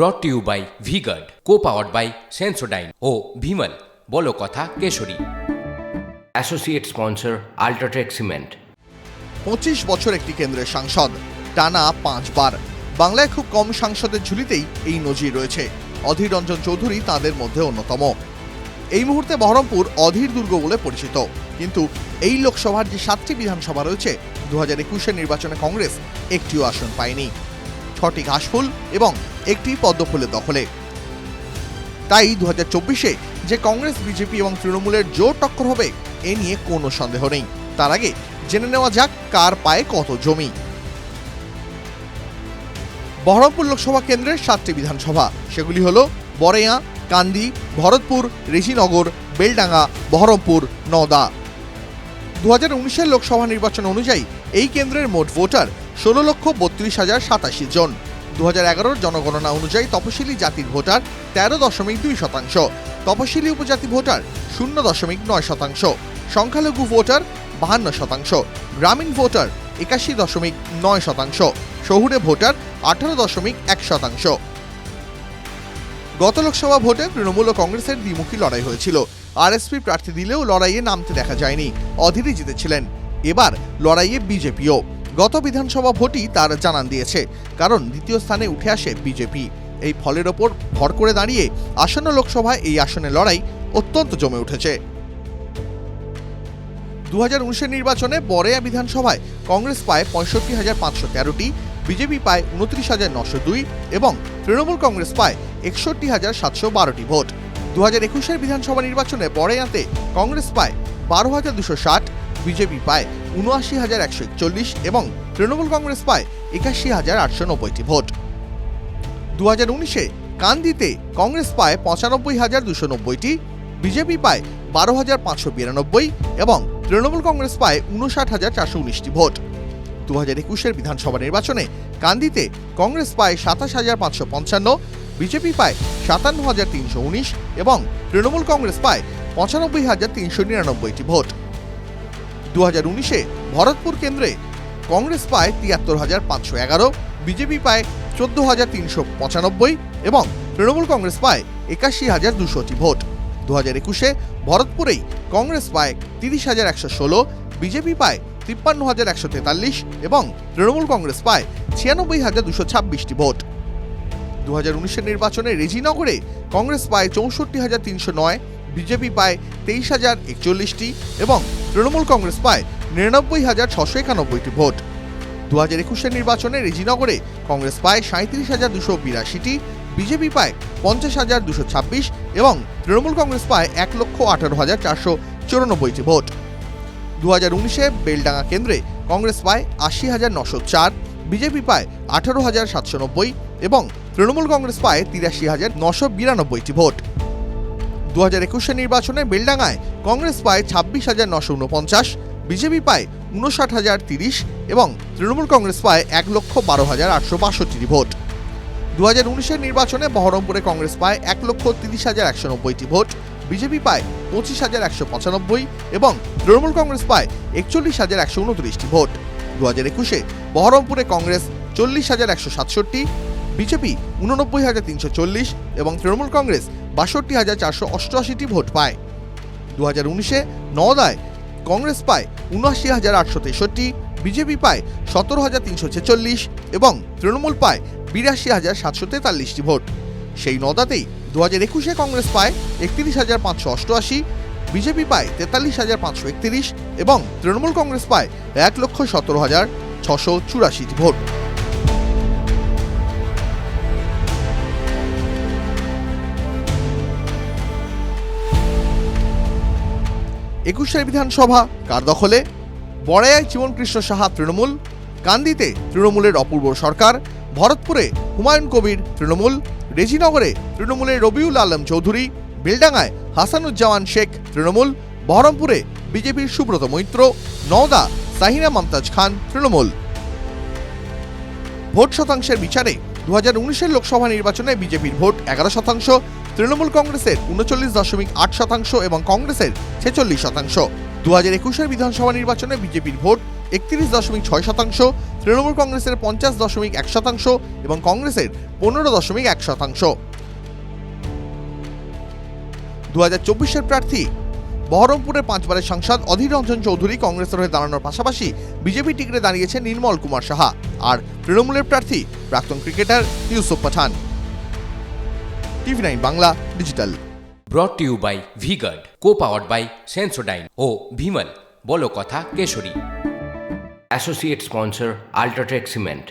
Brought to you by VGuard co powered by Sensodyne ও ভিমল বলো কথা Kesari. Associate sponsor UltraTech cement পঁচিশ বছর একটি কেন্দ্রের সাংসদ টানা পাঁচবার। বাংলায় খুব কম সাংসদের ঝুলিতেই এই নজির রয়েছে। অধীর রঞ্জন চৌধুরী তাদের মধ্যে অন্যতম। এই মুহূর্তে বহরমপুর অধীর দুর্গ বলে পরিচিত। কিন্তু এই লোকসভার যে সাতটি বিধানসভা রয়েছে দু হাজার একুশের নির্বাচনে কংগ্রেস একটিও আসন পায়নি। ছটি ঘাসফুল এবং একটি পদ্মফুলের দখলে। তাই দু হাজার চব্বিশে যে কংগ্রেস, বিজেপি এবং তৃণমূলের জোর টক্কর হবে, এ নিয়ে কোনো সন্দেহ নেই। তার আগে জেনে নেওয়া যাক কার পায়ে কত জমি। বহরমপুর লোকসভা কেন্দ্রের সাতটি বিধানসভা, সেগুলি হল বরেয়া, কান্দি, ভরতপুর, ঋষিনগর, বেলডাঙ্গা, বহরমপুর, নওদা। দু হাজার উনিশের লোকসভা নির্বাচন অনুযায়ী এই কেন্দ্রের মোট ভোটার ষোলো লক্ষ বত্রিশ হাজার সাতাশি জন। দু হাজার জনগণনা অনুযায়ী তপশিলি জাতির ভোটার তেরো দশমিক দুই শতাংশ তপশিলি উপজাতি ভোটার শূন্য দশমিক নয় শতাংশ, সংখ্যালঘু ভোটার বাহান্ন শতাংশ, গ্রামীণ ভোটার একাশি দশমিক নয় শতাংশ, শহুরে ভোটার আঠারো দশমিক এক শতাংশ। গত লোকসভা ভোটে তৃণমূল ও কংগ্রেসের দ্বিমুখী লড়াই হয়েছিল। আরএসপি প্রার্থী দিলেও লড়াইয়ে নামতে দেখা যায়নি। অধীরই জিতেছিলেন। এবার লড়াইয়ে বিজেপিও। গত বিধানসভা ভোটই তার জানান দিয়েছে, কারণ দ্বিতীয় স্থানে উঠে আসে বিজেপি। এই ফলের ওপর ভর করে দাঁড়িয়ে আসন্ন লোকসভায় এই আসনে লড়াই অত্যন্ত জমে উঠেছে। দু হাজার উনিশের নির্বাচনে বরেয়া বিধানসভায় কংগ্রেস পায় পঁয়ষট্টি হাজার পাঁচশো তেরোটি, বিজেপি পায় উনত্রিশ হাজার নশো দুই এবং তৃণমূল কংগ্রেস পায় একষট্টি হাজার সাতশো বারোটি ভোট। দু হাজার একুশের বিধানসভা নির্বাচনে বড়েয়াতে কংগ্রেস পায় বারো হাজার দুশো ষাট বিজেপি পায় উনআশি হাজার একশো একচল্লিশ এবং তৃণমূল কংগ্রেস পায় একাশি হাজার আটশো নব্বইটি ভোট। দু হাজার উনিশে কান্দিতে কংগ্রেস পায় পঁচানব্বই হাজার দুশো নব্বইটি, বিজেপি পায় বারো হাজার পাঁচশো বিরানব্বই এবং তৃণমূল কংগ্রেস পায় উনষাট হাজার চারশো উনিশটি ভোট। দু হাজার একুশের বিধানসভা নির্বাচনে কান্দিতে কংগ্রেস পায় সাতাশ হাজার পাঁচশো পঞ্চান্ন, বিজেপি পায় সাতান্ন হাজার তিনশো উনিশ এবং তৃণমূল কংগ্রেস পায় পঁচানব্বই হাজার তিনশো নিরানব্বইটি ভোট। দু হাজার উনিশে ভরতপুর কেন্দ্রে কংগ্রেস পায় তিয়াত্তর হাজার পাঁচশো এগারো, বিজেপি পায় চোদ্দ হাজার তিনশো পঁচানব্বই এবং তৃণমূল কংগ্রেস পায় একাশি হাজার দুশোটি ভোট। দু হাজার একুশে ভরতপুরেই কংগ্রেস পায় তিরিশ হাজার একশো ষোলো, বিজেপি পায় তিপ্পান্ন হাজার একশো তেতাল্লিশ এবং তৃণমূল কংগ্রেস পায় ছিয়ানব্বই হাজার দুশো ছাব্বিশটি ভোট। দু হাজার উনিশের নির্বাচনে রেজিনগরে কংগ্রেস পায় চৌষট্টি হাজার তিনশো নয় বিজেপি পায় তেইশ হাজার একচল্লিশটি এবং তৃণমূল কংগ্রেস পায় নিরানব্বই হাজার ছশো একানব্বইটি ভোট। দু হাজার একুশের নির্বাচনে রেজিনগরে কংগ্রেস পায় সাঁত্রিশ হাজার দুশো বিরাশিটি, বিজেপি পায় পঞ্চাশ হাজার দুশো ছাব্বিশ এবং তৃণমূল কংগ্রেস পায় এক লক্ষ আঠারো হাজার চারশো চুরানব্বইটি ভোট। দু হাজার উনিশে বেলডাঙ্গা কেন্দ্রে কংগ্রেস পায় আশি হাজার নশো চার, বিজেপি পায় আঠারো হাজার সাতশো নব্বই এবং তৃণমূল কংগ্রেস পায় তিরাশি হাজার নশো বিরানব্বইটি ভোট। দু হাজার একুশের নির্বাচনে বেলডাঙ্গায় কংগ্রেস পায় ছাব্বিশ হাজার নশো উনপঞ্চাশ, বিজেপি পায় উনষাট হাজার তিরিশ এবং তৃণমূল কংগ্রেস পায় এক লক্ষ বারো হাজার আটশো বাষট্টিটি ভোট। দু হাজার উনিশের নির্বাচনে বহরমপুরে কংগ্রেস পায় এক লক্ষ তিরিশ হাজার একশো নব্বইটি ভোট, বিজেপি পায় পঁচিশ হাজার একশো পঁচানব্বই এবং তৃণমূল কংগ্রেস পায় একচল্লিশ হাজার একশো উনত্রিশটি ভোট। দু হাজার একুশে বহরমপুরে কংগ্রেস চল্লিশ হাজার একশো সাতষট্টি বিজেপি উননব্বই হাজার তিনশো চল্লিশ এবং তৃণমূল কংগ্রেস বাষট্টি হাজার চারশো অষ্টআশিটি ভোট পায়। দু হাজার উনিশে নওদায় কংগ্রেস পায় উনআশি হাজার আটশো তেষট্টি, বিজেপি পায় সতেরো হাজার তিনশো ছেচল্লিশ এবং তৃণমূল পায় বিরাশি হাজার সাতশো তেতাল্লিশটি ভোট। সেই নদাতেই দু হাজার একুশে কংগ্রেস পায় একত্রিশ হাজার পাঁচশো অষ্টআশি, বিজেপি পায় তেতাল্লিশ হাজার পাঁচশো একত্রিশ এবং তৃণমূল কংগ্রেস পায় এক লক্ষ সতেরো হাজার ছশো চুরাশিটি ভোট। একুশের বিধানসভা, কার দখলে? বড়াইয়ায় জীবনকৃষ্ণ সাহা তৃণমূল, কান্দিতে তৃণমূলের অপূর্ব সরকার, ভরতপুরে হুমায়ুন কবির তৃণমূল, রেজিনগরে তৃণমূলের রবিউল আলম চৌধুরী, বেলডাঙ্গায় হাসানুজ্জামান শেখ তৃণমূল, বহরমপুরে বিজেপির সুব্রত মৈত্র, নওদা সাহিনা মমতাজ খান তৃণমূল। ভোট শতাংশের বিচারে দু হাজার লোকসভা নির্বাচনে বিজেপির ভোট এগারো শতাংশ তৃণমূল কংগ্রেসের উনচল্লিশ দশমিক আট শতাংশ এবং কংগ্রেসের ছেচল্লিশ শতাংশ। দু হাজার একুশের বিধানসভা নির্বাচনে বিজেপির ভোট একত্রিশ দশমিক ছয় শতাংশ, তৃণমূল কংগ্রেসের পঞ্চাশ দশমিক এক শতাংশ এবং কংগ্রেসের পনেরো দশমিক এক শতাংশ। দু হাজার চব্বিশের প্রার্থী বহরমপুরের পাঁচবারের সাংসদ অধীর রঞ্জন চৌধুরী কংগ্রেসের হয়ে দাঁড়ানোর পাশাপাশি বিজেপি টিকিটে দাঁড়িয়েছে নির্মল কুমার সাহা। আর তৃণমূলের প্রার্থী প্রাক্তন cricketer Yusuf Pathan. TV nine Bangla digital. Brought you by VGuard co powered by Sensodyne ও ভিমল বলো কথা Kesari. Associate sponsor UltraTech cement